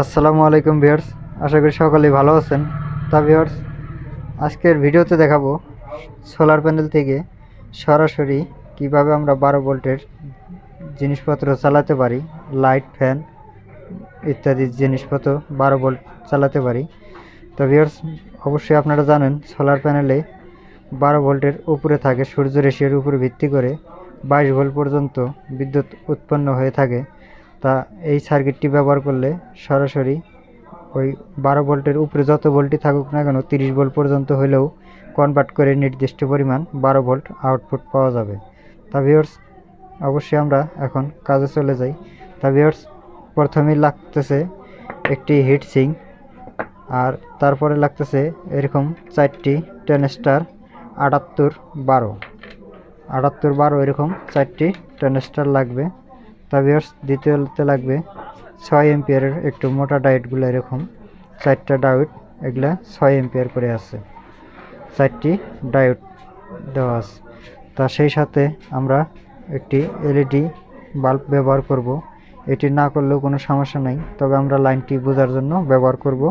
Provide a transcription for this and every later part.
আসসালামু আলাইকুম ভিউয়ার্স, আশা করি সকলেই ভালো আছেন। তা ভিউয়ার্স, আজকের ভিডিওতে দেখাবো সোলার প্যানেল থেকে সরাসরি কীভাবে আমরা বারো ভোল্টের জিনিসপত্র চালাতে পারি লাইট ফ্যান ইত্যাদি জিনিসপত্র বারো ভোল্ট চালাতে পারি। তো ভিউয়ার্স, অবশ্যই আপনারা জানেন সোলার প্যানেলে বারো ভোল্টের উপরে থাকে সূর্য রেশিয়ার উপর ভিত্তি করে বাইশ ভোল্ট পর্যন্ত বিদ্যুৎ উৎপন্ন হয়ে থাকে। তা এই সার্কিটটি ব্যবহার করলে সরাসরি ওই বারো ভোল্টের উপরে যত ভোল্টই থাকুক না কেন, তিরিশ ভোল্ট পর্যন্ত হলেও কনভার্ট করে নির্দিষ্ট পরিমাণ বারো ভোল্ট আউটপুট পাওয়া যাবে। তা ভিউয়ার্স অবশ্যই আমরা এখন কাজে চলে যাই। তা ভিউয়ার্স প্রথমেই লাগতেছে একটি হিট সিং আর তারপরে লাগতেছে এরকম চারটি টেন স্টার আটাত্তর বারো। আটাত্তর বারো এরকম চারটি টেন স্টার লাগবে। তা ভিউয়ার্স দ্বিতীয়তে লাগবে ছয় এম্পিয়ারের একটু মোটা ডায়েটগুলো এরকম। চারটা ডায়েট, এগুলা ছয় এম্পিয়ার করে আছে। চারটি ডায়োড দেওয়া আছে। তা সেই সাথে আমরা একটি এলইডি বাল্ব ব্যবহার করব। এটি না করলেও কোনো সমস্যা নাই, তবে আমরা লাইনটি বোঝার জন্য ব্যবহার করব।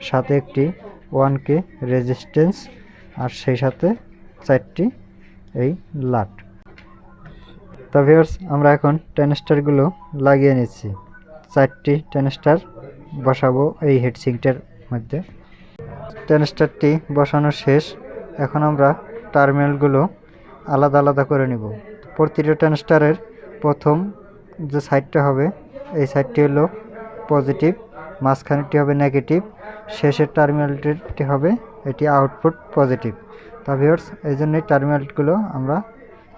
সাথে একটি ওয়ান কে রেজিস্ট্যান্স আর সেই সাথে চারটি এই লাট। তা ভিউয়ার্স আমরা এখন টেনস্টারগুলো লাগিয়ে নিচ্ছি। চারটি টেনস্টার বসাবো এই হেডসিংটার মধ্যে। টেনস্টারটি বসানো শেষ। এখন আমরা টার্মিনালগুলো আলাদা আলাদা করে নিব। প্রতিটা টেনস্টারের প্রথম যে সাইডটা হবে, এই সাইডটি হলো পজিটিভ মাঝখানেরটি হবে নেগেটিভ শেষের টার্মিনালটি হবে এটি আউটপুট পজিটিভ তা ভিউয়ার্স এই জন্যই টার্মিনালগুলো আমরা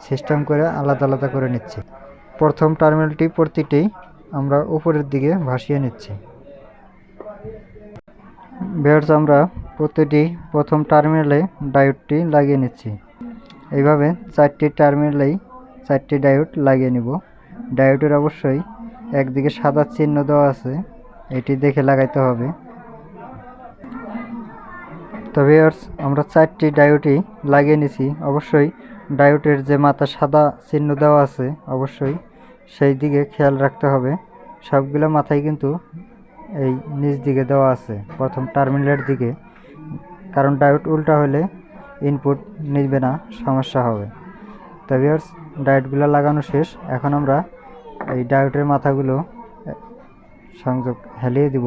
সিস্টেম করে আলাদা আলাদা করে নিচ্ছি। প্রথম টার্মিনালটি প্রতিটি আমরা উপরের দিকে ভাসিয়ে নিচ্ছি। ভিউয়ার্স আমরা প্রতিটি প্রথম টার্মিনালে ডায়োডটি লাগিয়ে নিচ্ছি। এইভাবে চারটি টার্মিনালেই চারটি ডায়োড লাগিয়ে নিব। ডায়োডের অবশ্যই একদিকে সাদা চিহ্ন দেওয়া আছে, এটি দেখে লাগাইতে হবে। তবে আমরা চারটি ডায়োডই লাগিয়ে নিছি। অবশ্যই ডায়োডের যে মাথা সাদা চিহ্ন দেওয়া আছে, অবশ্যই সেই দিকে খেয়াল রাখতে হবে। সবগুলো মাথায় কিন্তু এই নিচ দিকে দেওয়া আছে, প্রথম টার্মিনালের দিকে। কারণ ডায়োড উল্টা হলে ইনপুট নিবে না, সমস্যা হবে। তো ডায়োডগুলো লাগানো শেষ। এখন আমরা এই ডায়োডের মাথাগুলো সংযোগ হেলিয়ে দিব।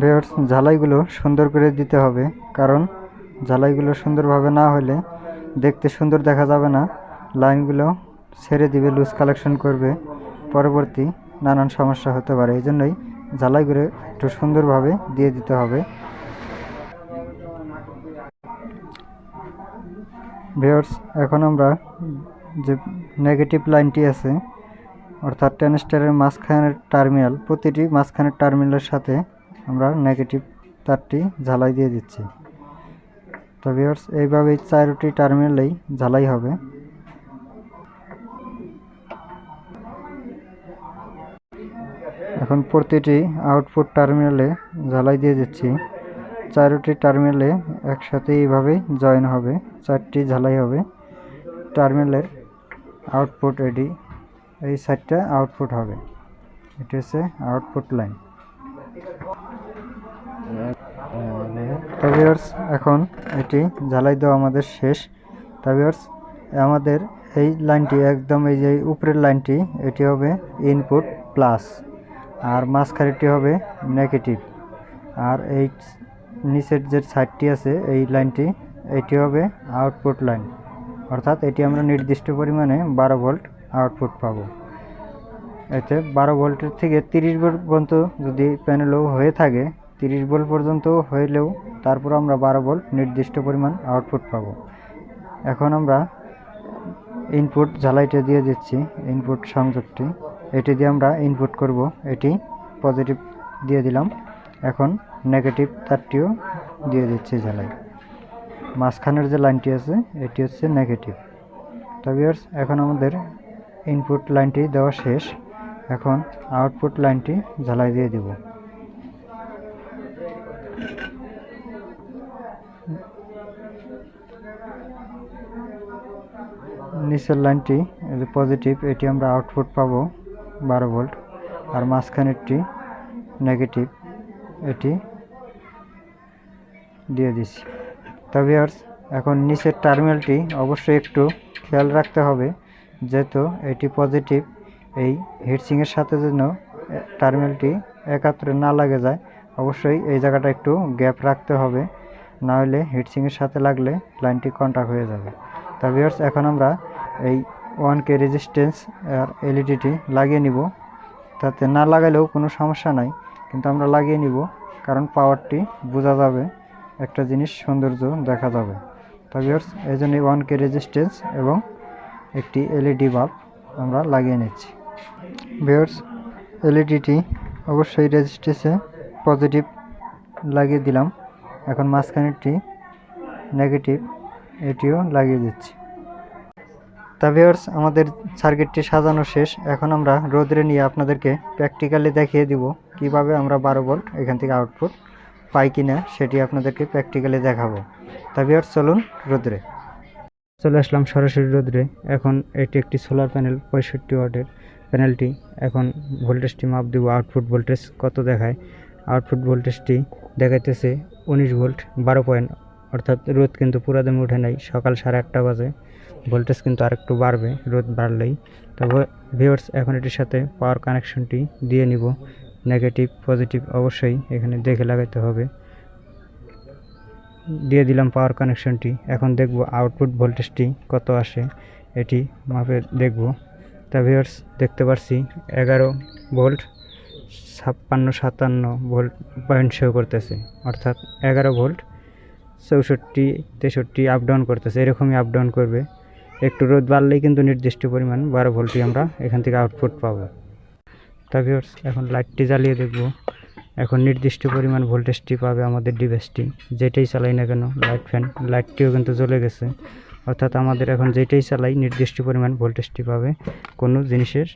ভিউয়ার্স ঝালাইগুলো সুন্দর করে দিতে হবে, কারণ ঝালাইগুলো সুন্দরভাবে না হলে দেখতে সুন্দর দেখা যাবে না। লাইনগুলো ছেড়ে দিবে লুজ কালেকশন করবে। পরবর্তী নানান সমস্যা হতে পারে এই জন্যই ঝালাইগুলো একটু সুন্দরভাবে দিয়ে দিতে হবে। ভিউয়ার্স এখন আমরা যে নেগেটিভ লাইনটি আছে অর্থাৎ টেনস্টারের মাঝখানের টার্মিনাল প্রতিটি মাঝখানের টার্মিনালের সাথে আমরা নেগেটিভ তারটি ঝালাই দিয়ে দিচ্ছি। তো ভিউয়ার্স এইভাবে চারটি টার্মিনালেই ঝালাই হবে। এখন প্রতিটি আউটপুট টার্মিনালে ঝালাই দিয়ে দিচ্ছি। চারটি টার্মিনালে একসাথে এইভাবে জয়েন হবে, চারটি ঝালাই হবে। টার্মিনালের আউটপুট এডি এই সাইডটা আউটপুট হবে। এটা হচ্ছে আউটপুট লাইন ভিউয়ার্স এখন এটি ঝালাই দেওয়া আমাদের শেষ। ভিউয়ার্স আমাদের এই লাইনটি একদম এই যে উপরের লাইনটি এটি হবে ইনপুট প্লাস আর মাঝখানেরটি হবে নেগেটিভ আর এই নিচের যে সাইডটি আছে, এই লাইনটি এটি হবে আউটপুট লাইন অর্থাৎ এটি আমরা নির্দিষ্ট পরিমাণে বারো ভোল্ট আউটপুট পাবো। এতে বারো ভোল্টের থেকে তিরিশ ভোল্ট পর্যন্ত যদি প্যানেলও হয়ে থাকে, তিরিশ ভোল্ট পর্যন্ত হইলেও তারপর আমরা বারো ভোল্ট নির্দিষ্ট পরিমাণ আউটপুট পাবো। এখন আমরা ইনপুট ঝালাইটা দিয়ে দিচ্ছি ইনপুট সংযোগটি। এটি দিয়ে আমরা ইনপুট করব, এটি পজিটিভ দিয়ে দিলাম। এখন নেগেটিভ তারটিও দিয়ে দিচ্ছি ঝালাই। মাঝখানের যে লাইনটি আছে, এটি হচ্ছে নেগেটিভ তবে এখন আমাদের ইনপুট লাইনটি দেওয়া শেষ, এখন আউটপুট লাইনটি ঝালাই দিয়ে দিব। নিচের লাইনটি পজিটিভ এটি আমরা আউটপুট পাবো বারো ভোল্ট আর মাঝখানেরটি নেগেটিভ এটি দিয়ে দিচ্ছি। তবে এখন নিচের টার্মিনালটি অবশ্যই একটু খেয়াল রাখতে হবে। যেহেতু এটি পজিটিভ এই হিটসিংয়ের সাথে যেন টার্মিনালটি একাত্রে না লাগে যায়, অবশ্যই এই জায়গাটা একটু গ্যাপ রাখতে হবে। না হলে হিটসিংয়ের সাথে লাগলে লাইনটি কন্ট্যাক্ট হয়ে যাবে। তা ভিউয়ার্স এখন আমরা এই ওয়ান কে রেজিস্ট্যান্স আর এলইডিটি লাগিয়ে নিব। তাতে না লাগালেও কোনো সমস্যা নাই, কিন্তু আমরা লাগিয়ে নিব, কারণ পাওয়ারটি বোঝা যাবে, একটা জিনিস সৌন্দর্য দেখা যাবে। তা ভিউয়ার্স এই জন্য ওয়ান কে রেজিস্ট্যান্স এবং একটি এলইডি বাল্ব আমরা লাগিয়ে নিচ্ছি। ভিউয়ার্স এলইডিটি অবশ্যই রেজিস্ট্যান্সে পজিটিভ লাগিয়ে দিলাম। এখন মাঝখানেরটি নেগেটিভ এটিও লাগিয়ে দিচ্ছি। তা ভিউয়ার্স আমাদের সার্কিটটি সাজানো শেষ। এখন আমরা রোদ্রে নিয়ে আপনাদেরকে প্র্যাকটিক্যালি দেখিয়ে দিব কীভাবে আমরা বারো ভোল্ট এখান থেকে আউটপুট পাই কিনা, সেটি আপনাদেরকে প্র্যাকটিক্যালি দেখাবো। তা ভিউয়ার্স চলুন রোদ্রে। চলে আসলাম সরাসরি রোদ্রে। এখন এটি একটি সোলার প্যানেল পঁয়ষট্টি ওয়াটের প্যানেলটি এখন ভোল্টেজটি মাপ দিব আউটপুট ভোল্টেজ কত দেখায়। আউটপুট ভোল্টেজটি দেখাইতেছে উনিশ ভোল্ট বারো পয়েন্ট অর্থাৎ রোদ কিন্তু পুরো দামে উঠে নাই, সকাল সাড়ে আটটা বাজে। ভোল্টেজ কিন্তু আরেকটু বাড়বে, রোদ বাড়লেই। তবে ভিউয়ার্স এখন এটির সাথে পাওয়ার কানেকশনটি দিয়ে নিব। নেগেটিভ পজিটিভ অবশ্যই এখানে দেখে লাগাইতে হবে। দিয়ে দিলাম পাওয়ার কানেকশনটি এখন দেখব আউটপুট ভোল্টেজটি কত আসে, এটি মাপে দেখব। তা ভিউয়ার্স দেখতে পারছি, এগারো ভোল্ট ছাপ্পান্ন, সাতান্ন ভোল্ট পয়েন্ট শো করতেছে। অর্থাৎ এগারো ভোল্ট চৌষট্টি, তেষট্টি আপ ডাউন করতেছে, এরকমই আপ ডাউন করবে। একটু রোদ বাড়লেই কিন্তু নির্দিষ্ট পরিমাণ বারো ভোল্টই আমরা এখান থেকে আউটপুট পাবো। তা ভিউয়ার্স এখন লাইটটি জ্বালিয়ে দেখব। এখন নির্দিষ্ট পরিমাণ ভোল্টেজটি পাবে আমাদের ডিভাইসটি যেটাই চালাই না কেন লাইট ফ্যান লাইটটিও কিন্তু জ্বলে গেছে। অর্থাৎ আমাদের এখন যেটাই চালাই, নির্দিষ্ট পরিমাণ ভোল্টেজটি পাবে। কোনো জিনিসের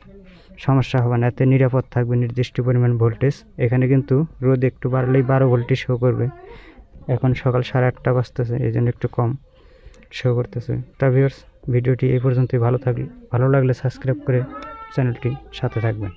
সমস্যা হবে না, এতে নিরাপদ থাকবে নির্দিষ্ট পরিমাণ ভোল্টেজ এখানে কিন্তু রোদ একটু বাড়লেই বারো ভোল্টই শো করবে। এখন সকাল সাড়ে আটটা বাজতেছে, এই জন্য একটু কম শো করতেছে। তা ভিডিওটি এই পর্যন্তই। ভালো থাকলে, ভালো লাগলে সাবস্ক্রাইব করে চ্যানেলটি সাথে থাকবেন।